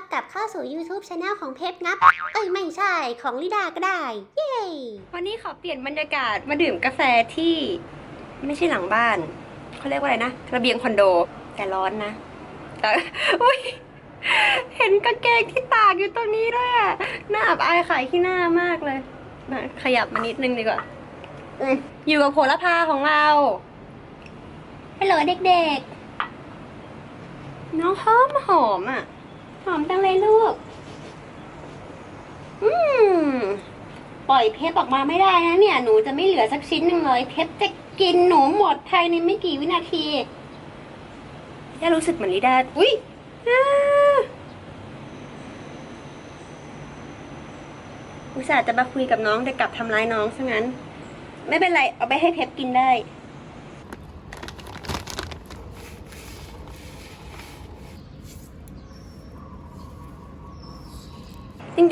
รับกลับเข้าสู่ YouTube Channel ของเพชรงับ เอ้ย ไม่ใช่ของลิดาก็ได้ เย้ วันนี้ขอเปลี่ยนบรรยากาศมาดื่มกาแฟที่ไม่ใช่หลังบ้าน เขาเรียกว่าอะไรนะระเบียงคอนโด แต่ร้อนนะแต่อุ้ยเห็นกางเกงที่ตากอยู่ตรงนี้ด้วยอะน่าอับอายขายขี้หน้ามากเลยมาขยับมานิดนึงดีกว่าอืมอยู่กับโหระพาของเราฮัลโหลเด็กๆ น้องหอมหอมอะ หอมจังเลยลูก อืม ปล่อยเพชรออกมาไม่ได้นะเนี่ย หนูจะไม่เหลือสักชิ้นหนึ่งเลย เพชรจะกินหนูหมดภายในไม่กี่วินาทีย่ารู้สึกเหมือนลิดาอุ้ยอุตส่าห์จะมาคุยกับน้องแต่กลับทำร้ายน้องซะงั้น ไม่เป็นไร เอาไปให้เพชรกินได้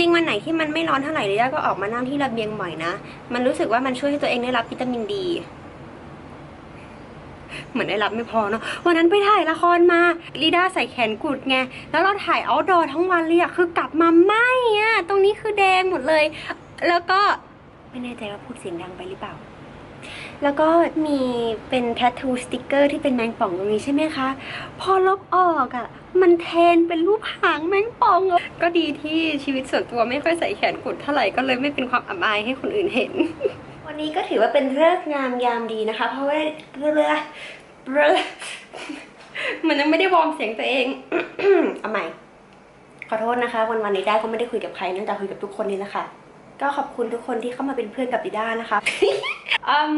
ริงๆวันไหนที่มันไม่ร้อนเท่าไหร่ลิด้าก็ออกมานั่งที่ระเบียงบ่อยนะ มันรู้สึกว่ามันช่วยให้ตัวเองได้รับวิตามินดี เหมือนได้รับไม่พอเนาะ วันนั้นไปถ่ายละครมาลิด้าใส่แขนกุดไง แล้วเราถ่ายเอาดอทั้งวันเลยอะคือกลับมาไหมอะตรงนี้คือแดงหมดเลย แล้วก็ไม่แน่ใจว่าพูดเสียงดังไปหรือเปล่า แล้วก็มีเป็นแท t ทูสติกเกอร์ที่เป็นแมงป่องตรงนี้ใช่ไหมคะ พอลบออกอะ่ะ มันแทนเป็นรูปหางแมงป่องก็ดีที่ชีวิตส่วนตัวไม่ค่อยใส่แขนกุดเท่าไหร่ก็เลยไม่เป็นความอับอายให้คนอื่นเห็น วันนี้ก็ถือว่าเป็นเลิกงามยามดีนะคะ เพราะว่าเรือเรือมันยังไม่ได้วอร์มเสียงตัวเองเอาใหม่ขอโทษนะคะ วันวันนี้ได้ก็ไม่ได้คุยกับใครนื่องจากคุยกับทุกคนนี่แหละค่ะ ก็ขอบคุณทุกคนที่เข้ามาเป็นเพื่อนกับดิด้านะคะอืม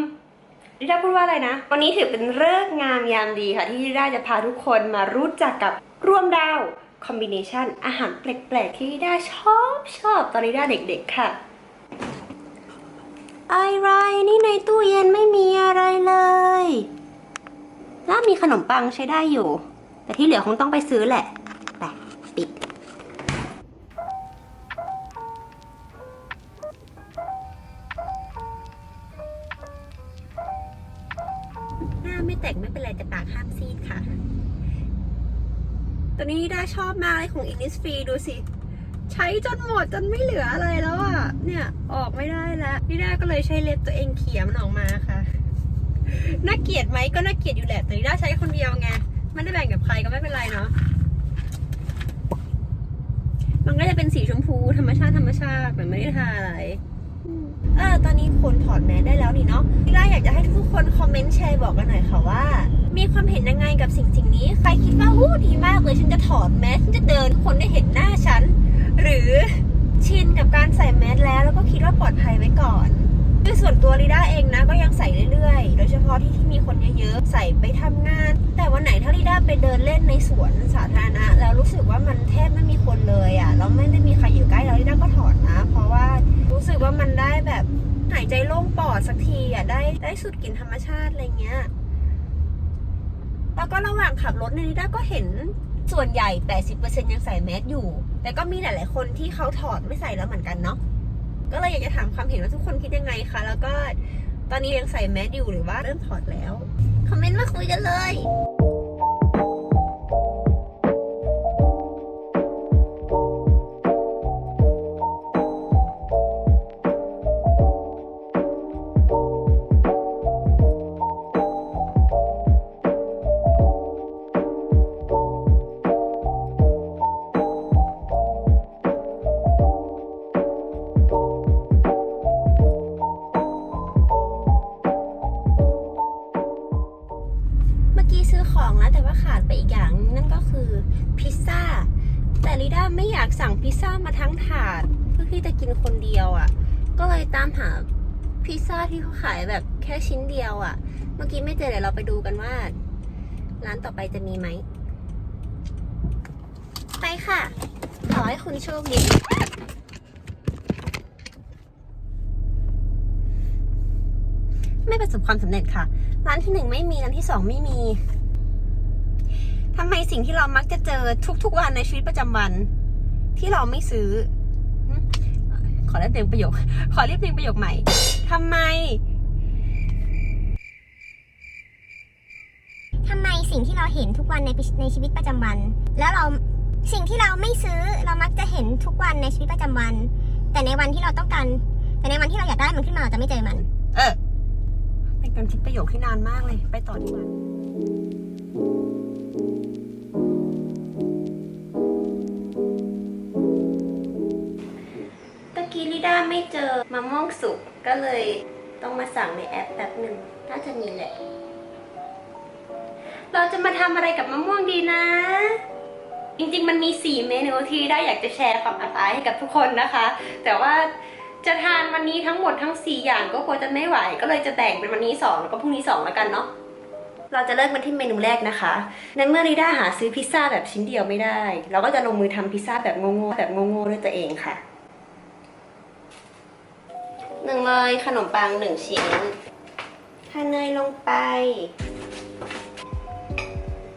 ดิด้าพูดว่าอะไรนะ วันนี้ถือเป็นเลิกงามยามดีค่ะ ที่ดิด้าจะพาทุกคนมารู้จักกับร่วมดาวคอมบิเนชันอาหารแปลกๆ ที่ดิด้าชอบชอบตอนดิด้าเด็กๆค่ะอะไรนี่ในตู้เย็นไม่มีอะไรเลยแล้วมีขนมปังใช้ได้อยู่ แต่ที่เหลือคงต้องไปซื้อแหละ แตกไม่เป็นไรแต่ปากห้ามซีดค่ะ ตัวนี้ด้าชอบมากเลยของ Innisfree ดูสิใช้จนหมดจนไม่เหลืออะไรแล้วอะ เนี่ยออกไม่ได้แล้วพี่ด้าก็เลยใช้เล็บตัวเองเขี่ยมันออกมาค่ะ น่าเกลียดไหมก็น่าเกลียดอยู่แหละแต่นี่ด้าใช้คนเดียวไงไม่ได้แบ่งกับใครก็ไม่เป็นไรเนาะมันก็จะเป็นสีชมพูธรรมชาติธรรมชาติเหมือนไม่ได้ทาอะไร เออตอนนี้คนถอดแมสได้แล้วนี่เนาะพี่ล่าอยากจะให้ทุกคนคอมเมนต์แชร์บอกกันหน่อยค่ะว่า มีความเห็นยังไงกับสิ่งสิ่งนี้ ใครคิดว่าวู้ดีมากเลยฉันจะถอดแมสฉันจะเดินคนได้เห็นหน้าฉัน หรือชินกับการใส่แมสแล้วแล้วก็คิดว่าปลอดภัยไว้ก่อน คือส่วนตัวลิด้าเองนะก็ยังใส่เรื่อยๆ โดยเฉพาะที่ที่มีคนเยอะๆ ใส่ไปทำงาน แต่วันไหนถ้าลิด้าไปเดินเล่นในสวนสาธารณะแล้วรู้สึกว่ามันแทบไม่มีคนเลยอะ่ะแล้วไม่ได้มีใครอยู่ใกล้เราลิด้าก็ถอดนะ เพราะว่ารู้สึกว่ามันได้แบบหายใจโล่งปอดสักทีอะ่ะได้ได้สูดกลิ่นธรรมชาติอะไรเงี้ยแล้วก็ระหว่างขับรถเนี่ยลิด้าก็เห็นส่วนใหญ่ 80%ยังใส่แมสอยู่ แต่ก็มีหลายๆคนที่เขาถอดไม่ใส่แล้วเหมือนกันเนาะ ก็เลยอยากจะถามความเห็นว่าทุกคนคิดยังไงคะ แล้วก็ตอนนี้ยังใส่แมสอยู่หรือว่าเริ่มถอดแล้ว คอมเมนต์มาคุยกันเลย ไม่อยากสั่งพิซซ่ามาทั้งถาด เพื่อที่จะกินคนเดียวอะ่ะ ก็เลยตามหาพิซซ่าที่เขาขายแบบแค่ชิ้นเดียวอะ่ะ เมื่อกี้ไม่เจอเดี๋ยวเราไปดูกันว่า ร้านต่อไปจะมีไหม ไปค่ะ ขอให้คุณโชคดีไม่ประสบความสำเร็จค่ะ ร้านที่หนึ่งไม่มี ร้านที่สองไม่มีทำไมสิ่งที่เรามักจะเจอทุกๆวันในชีวิตประจำวัน ที่เราไม่ซื้อหึขอเรียบเรียงประโยค ขอเรียบเรียงประโยคใหม่ทำไมทำไมสิ่งที่เราเห็นทุกวันในในชีวิตประจำวัน แล้วเราสิ่งที่เราไม่ซื้อเรามักจะเห็นทุกวันในชีวิตประจำวัน แต่ในวันที่เราต้องการ แต่ในวันที่เราอยากได้มันขึ้นมาเราจะไม่เจอมัน เออเป็นการคิดประโยคที่นานมากเลย ไปต่อดีกว่า ไม่เจอมะม่วงสุกก็เลยต้องมาสั่งในแอปแป๊บหนึ่งน่าจะมีแหละ เราจะมาทำอะไรกับมะม่วงดีนะ จริงๆมันมี 4 เมนูที่ได้อยากจะแชร์ความอัตรายให้กับทุกคนนะคะ แต่ว่าจะทานวันนี้ทั้งหมดทั้ง 4 อย่างก็กลัวจะไม่ไหว ก็เลยจะแบ่งเป็นวันนี้ 2 แล้วก็พรุ่งนี้ 2 แล้วกันเนาะเราจะเริ่มกันที่เมนูแรกนะคะในเมื่อริด้าหาซื้อพิซซ่าแบบชิ้นเดียวไม่ได้ เราก็จะลงมือทำพิซซ่าแบบโง่ๆแบบโง่ๆด้วยตัวเองค่ะ นึ่งเลยขนมปังหนึ่งชิ้นทาเนยลงไป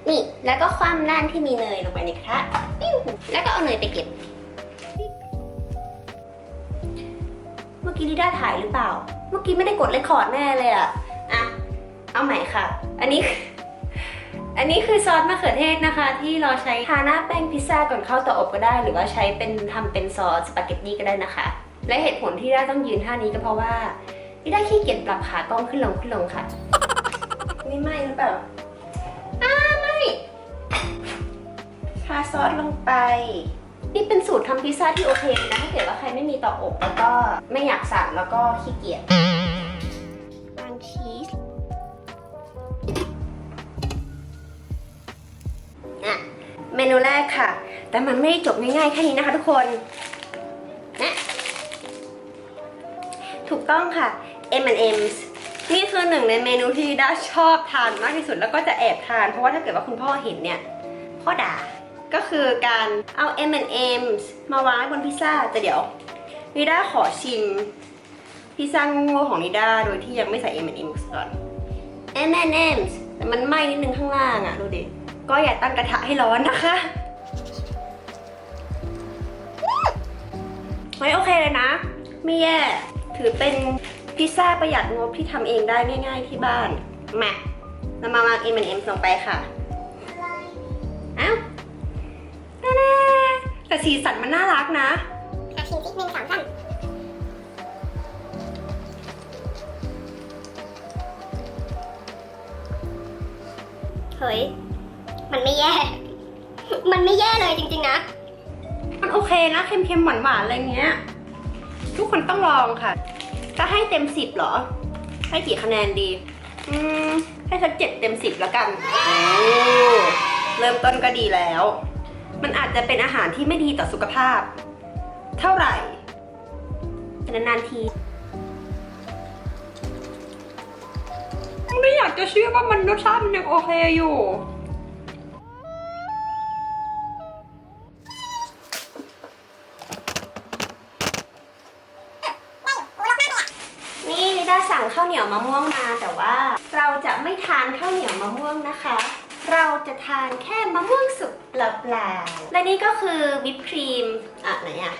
นี่ แล้วก็ความด้านที่มีเนยลงไปในกระทะปิ้วแล้วก็เอาเนยไปเก็บ เมื่อกี้ลิด้าถ่ายหรือเปล่า เมื่อกี้ไม่ได้กดเรคคอร์ดแน่เลยอะอะ เอาใหม่ค่ะ อันนี้ อันนี้คือซอสมะเขือเทศนะคะ ที่เราใช้ทาหน้าแป้งพิซซ่าก่อนเข้าเตาอบก็ได้ หรือว่าใช้เป็นทำเป็นซอสสปาเกตตี้ก็ได้นะคะ และเหตุผลที่ได้ต้องยืนท่านี้ก็เพราะว่าลิด้าขี้เกียจปรับขากล้องขึ้นลงขึ้นลงค่ะไม่ไหมหรือเปล่าอ้าไม่ทาซอสลงไป นี่เป็นสูตรทำพิซซ่าที่โอเคเลยนะถ้าเกิดว่าใครไม่มีเตาอบแล้วก็ไม่อยากสั่งแล้วก็ขี้เกียจวางชีสอะเมนูแรกค่ะ แต่มันไม่ได้จบง่ายๆแค่นี้นะคะทุกคน ถูกต้องค่ะ M&M's นี่คือหนึ่งในเมนูที่ด้าชอบทานมากที่สุดแล้วก็จะแอบทาน เพราะว่าถ้าเกิดว่าคุณพ่อเห็นเนี่ยพ่อด่าก็คือการเอา M&M's มาวางไว้บนพิซซ่าแต่เดี๋ยวนิด้าขอชิมพิซซ่าโง่ของนิด้าโดยที่ยังไม่ใส่ M&M's ก่อน M&M's แต่มันไหม้นิดนึงข้างล่างอะดูดิก็อย่าตั้งกระทะให้ร้อนนะคะเฮ้ยโอเคเลยนะ ไม่แย่ ถือเป็นพิซซ่าประหยัดงบที่ทำเองได้ง่าย ๆที่บ้าน มาเรามาวาง M&M ลงไปค่ะอ้าวแน่ๆแต่สีสันมันน่ารักนะอะชิมซิหนึ่งสองสามเฮ้ย มันไม่แย่ มันไม่แย่เลยจริงๆนะ มันโอเคนะ เค็มๆ หวานๆ อะไรเงี้ย ทุกคนต้องลองค่ะ จะให้เต็มสิบเหรอ ให้กี่คะแนนดี อืม ให้สักเจ็ดเต็มสิบแล้วกันโอ้เริ่มต้นก็ดีแล้ว มันอาจจะเป็นอาหารที่ไม่ดีต่อสุขภาพ เท่าไหร่แต่นานๆทีไม่อยากจะเชื่อว่ามันรสชาติมันยังโอเคอยู่ นี่ลิด้าสั่ง ข้าวเหนียวมะม่วงมาแต่ว่า เราจะไม่ทานข้าวเหนียวมะม่วงนะคะ เราจะทานแค่มะม่วงสุกเปล่าๆและนี่ก็คือวิปครีมอะไหนอะ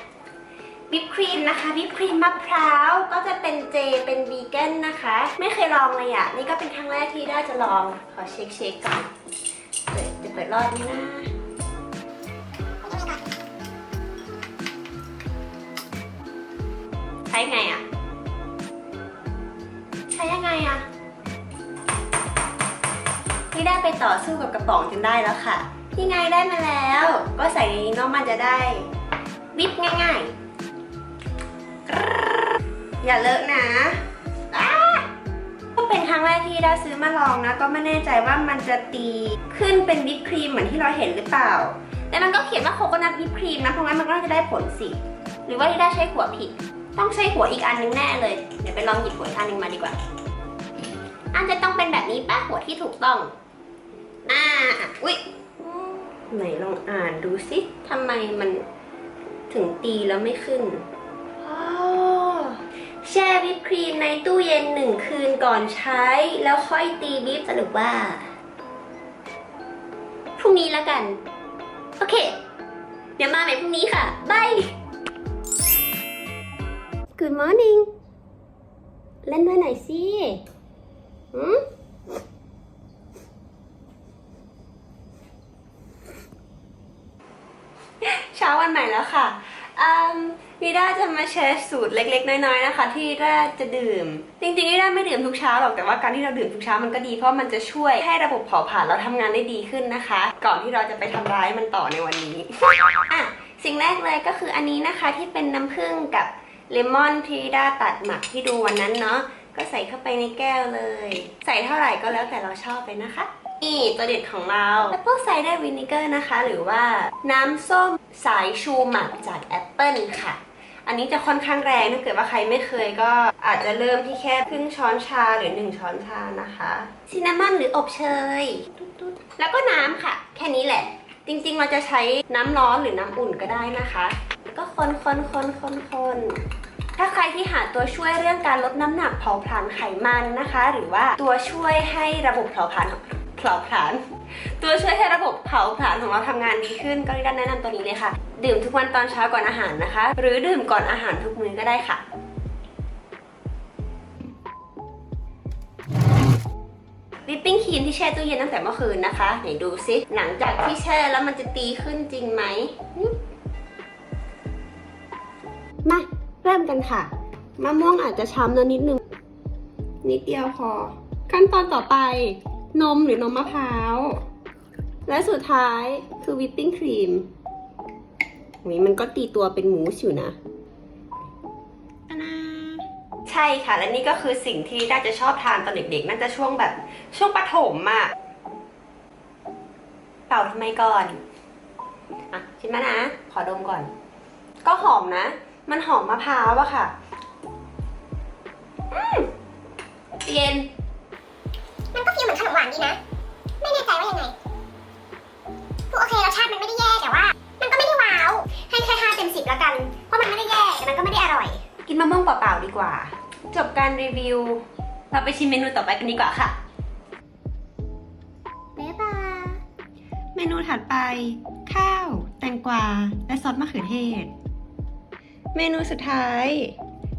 วิปครีมนะคะวิปครีมมะพร้าวก็จะเป็นเจเป็นวีแกนนะคะ ไม่เคยลองเลยอะนี่ก็เป็นครั้งแรกที่ได้จะลองขอเช็คเช็คก่อนเปิดจะเปิดรอดไหมนะใช้ไงอะ ไปต่อสู้กับกระป๋องจนได้แล้วค่ะนี่ไงได้มาแล้ว ก็ใส่ในนี้เน้องมันจะได้ วิบง่ายๆ อย่าเลอะนะก็เป็นครั้งแรกที่ได้ซื้อมาลองนะ ก็ไม่แน่ใจว่ามันจะตีขึ้นเป็นวิปครีมเหมือนที่เราเห็นหรือเปล่า แต่มันก็เขียนว่าโคโคนัทวิปครีมนะ เพราะงั้นมันก็จะได้ผลสิ หรือว่าที่ได้ใช้หัวผิด ต้องใช้หัวอีกอันนึงแน่เลย เดี๋ยวไปลองหยิบหัวอันนึงมาดีกว่าอันจะต้องเป็นแบบนี้ป้าหัวที่ถูกต้อง อ่าอุ๊ยไหนลองอ่านดูสิทำไมมันถึงตีแล้วไม่ขึ้นอ๋อแช่วิปครีมในตู้เย็นหนึ่งคืนก่อนใช้ แล้วค่อยตีวิปสรุปว่า พรุ่งนี้แล้วกัน โอเค เดี๋ยวมาใหม่พรุ่งนี้ค่ะบาย Good morning เล่นด้วยหน่อยสิ หืม ช้าวันใหม่แล้วค่ะอืมนิด้าจะมาแชร์สูตรเล็ก ๆ น้อยๆนะคะ ที่นิด้าจะดื่ม จริงๆนิด้าไม่ดื่มทุกเช้าหรอกแต่ว่าการที่เราดื่มทุกเช้ามันก็ดีเพราะมันจะช่วยให้ระบบเผาผลาญเราทำงานได้ดีขึ้นนะคะ ก่อนที่เราจะไปทำร้ายมันต่อในวันนี้อะสิ่งแรกเลยก็คืออันนี้นะคะที่เป็นน้ำผึ้งกับเลมอนที่นิด้าตัดหมักที่ดูวันนั้นเนาะก็ใส่เข้าไปในแก้วเลย ใส่เท่าไหร่ก็แล้วแต่เราชอบเลยนะคะ นี่ตัวเด็ดของเรา Apple Cider Vinegar นะคะ หรือว่าน้ำส้มสายชูหมักจากแอปเปิลค่ะ อันนี้จะค่อนข้างแรงถ้าเกิดว่าใครไม่เคยก็อาจจะเริ่มที่แค่ครึ่งช้อนชาหรือ 1 ช้อนชานะคะซินนามอนหรืออบเชยตุ๊ดๆแล้วก็น้ำค่ะ แค่นี้แหละ จริงๆเราจะใช้น้ำร้อนหรือน้ำอุ่นก็ได้นะคะแล้วก็คนคนคนคนคนถ้าใครที่หาตัวช่วยเรื่องการลดน้ำหนักเผาผลาญไขมันนะคะ หรือว่าตัวช่วยให้ระบบเผาผลาญเผาผลาญตัวช่วยให้ระบบเผาผลาญของเราทำงานดีขึ้นก็ได้แนะนำตัวนี้เลยค่ะ ดื่มทุกวันตอนเช้าก่อนอาหารนะคะ หรือดื่มก่อนอาหารทุกมื้อก็ได้ค่ะวิปปิ้งครีมที่แช่ตู้เย็นตั้งแต่เมื่อคืนนะคะไหนดูซิหลังจากที่แช่แล้วมันจะตีขึ้นจริงไหมมมาเริ่มกันค่ะมะม่วงอาจจะช้ำแล้วนิดนึงนิดเดียวพอขั้นตอนต่อไป นมหรือนมมะพร้าว และสุดท้ายคือวิปปิ้งครีมนี่มันก็ตีตัวเป็นหมูสอยู่นะใช่ค่ะ และนี่ก็คือสิ่งที่ด้าจะชอบทานตอนเด็กๆ น่าจะช่วงแบบช่วงประถมอะเป่าทำไมก่อนอะชิมมานะ ขอดมก่อน ก็หอมนะ มันหอมมะพร้าวอะค่ะอืมเย็นานดีนะ ไม่แน่ใจว่ายังไงคือโอเครสชาติมันไม่ได้แย่แต่ว่า มันก็ไม่ได้ว้าว ให้แค่ห้าเต็มสิบแล้วกัน เพราะมันไม่ได้แย่แต่มันก็ไม่ได้อร่อย กินมะม่วงเปล่าๆดีกว่า จบการรีวิว เราไปชิมเมนูต่อไปกันดีกว่าค่ะบ๊ายบายเมนูถัดไป ข้าว แตงกวา และซอสมะเขือเทศ เมนูสุดท้าย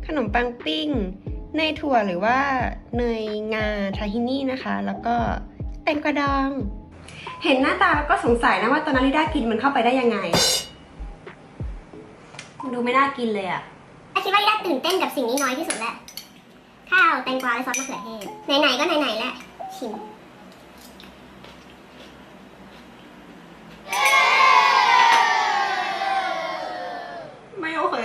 ขนมปังปิ้ง เนยถั่วหรือว่าเนยงาทาฮินี่นะคะ แล้วก็แตงกวาดอง เห็นหน้าตาแล้วก็สงสัยนะว่าตอนนั้นที่ได้กินมันเข้าไปได้ยังไง ดูไม่น่ากินเลยอะอาคิดว่าลิด้าตื่นเต้นกับสิ่งนี้น้อยที่สุดแล้วข้าวแตงกวาและซอสมะเขือเทศไหนๆก็ไหนๆแล้วชิมไม่โอเค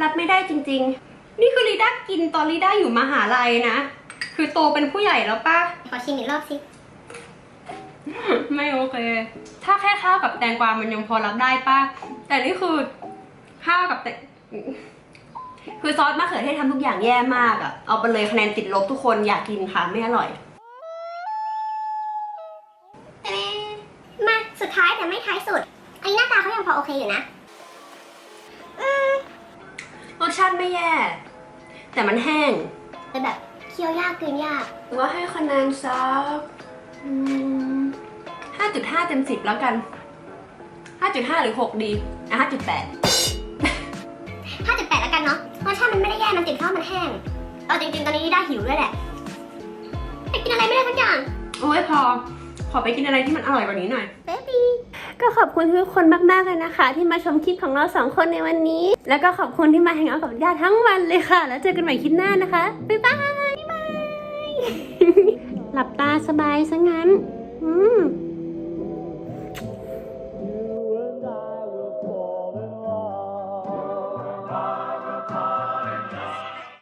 รับไม่ได้จริง ๆ นี่คือลีด้ากินตอนลีด้าอยู่มหาลัยนะ คือโตเป็นผู้ใหญ่แล้วป่ะ ขอชิมอีกรอบสิ ไม่โอเค ถ้าแค่ข้าวกับแตงกวามันยังพอรับได้ป่ะ แต่นี่คือข้าวกับแตงคือซอสมะเขือเทศทำทุกอย่างแย่มากอะเอาไปเลยคะแนนติดลบทุกคนอยากกินค่ะไม่อร่อย มาสุดท้ายแต่ไม่ท้ายสุด อันนี้หน้าตาเขายังพอโอเคอยู่นะ รสชาติไม่แย่ แต่มันแห้งแต่แบบเคี้ยวยากเกินยากว่าให้คะแนนสักห้าจุดห้าเต็มสิบแล้วกันห้าจุดห้าหรือหกดีอะห้าจุดแปด5.8แล้วกันเนาะรสชาติมันไม่ได้แย่มันติดเพราะมันแห้งเอาจริงๆตอนนี้ได้หิวด้วยแหละไปกินอะไรไม่ได้สักอย่างโอ้ยพอ ขอไปกินอะไรที่มันอร่อยกว่านี้หน่อยเบบี้ ก็ขอบคุณทุกคนมากๆเลยนะคะ ที่มาชมคลิปของเราสองคนในวันนี้ แล้วก็ขอบคุณที่มาแฮงเอาท์กับญาติทั้งวันเลยค่ะ แล้วเจอกันใหม่คลิปหน้านะคะ บ๊ายบาย บ๊ายบาย หลับตาสบายซะงั้น